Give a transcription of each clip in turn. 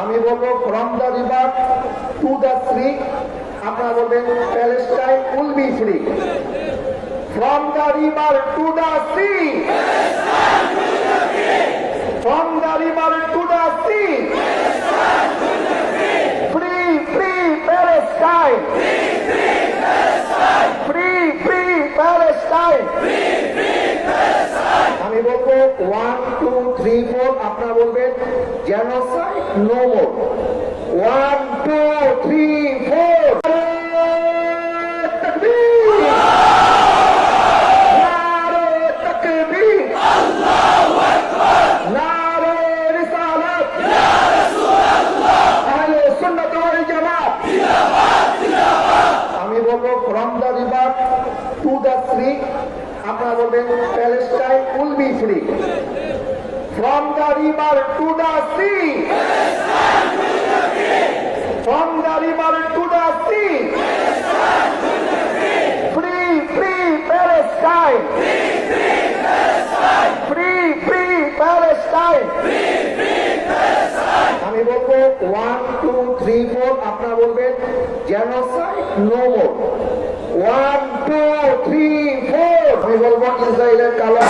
আমি বলব from the river to the free আপনারা বলবেন Palestine will be free. From the river, to the sea. From the river, to the sea. Free free, Palestine. One two three four আপনারা বলবেন genocide no more one two three four আমি বলব from the river to the sea আপনারা বলবেন Palestine will be free from the river to the sea from the river to the sea free free Palestine free free Palestine আমি বলব one two three four আপনারা বলবেন genocide no more one two three four আমি বলব ইসরায়েলের কালো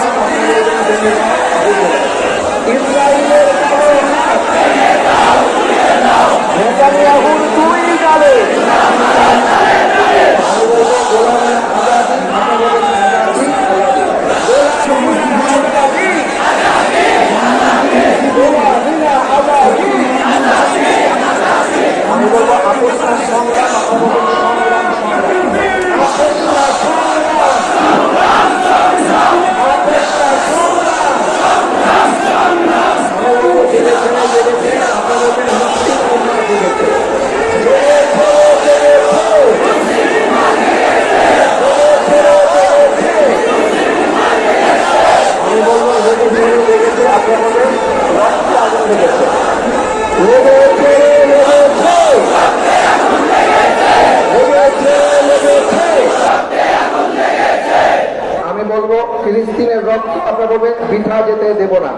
ফিলিস্তিনের রক্ত আপনারা বলবেন বৃথা যেতে দেব না।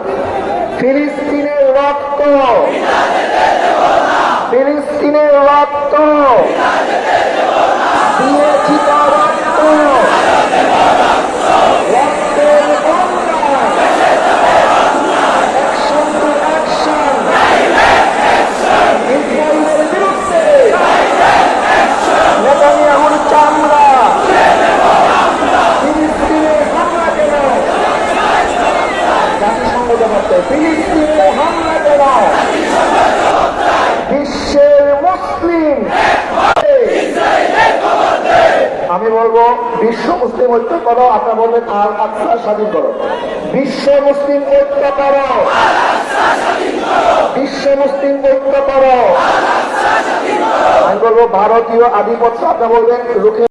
ফিলিস্তিনের রক্ত। ফিলিস্তিনের রক্ত। জবাব ফিলিস্তিনে বিশ্বের মুসলিম। আমি বলব, বিশ্ব মুসলিম ঐক্য করো, আপনারা বলবেন, আর আকসা স্বাধীন করো। বিশ্ব মুসলিম ঐক্য করো। বিশ্ব মুসলিম ঐক্য করো। আমি বলব, ভারতীয় আধিপত্য আপনারা বলবেন, রুখে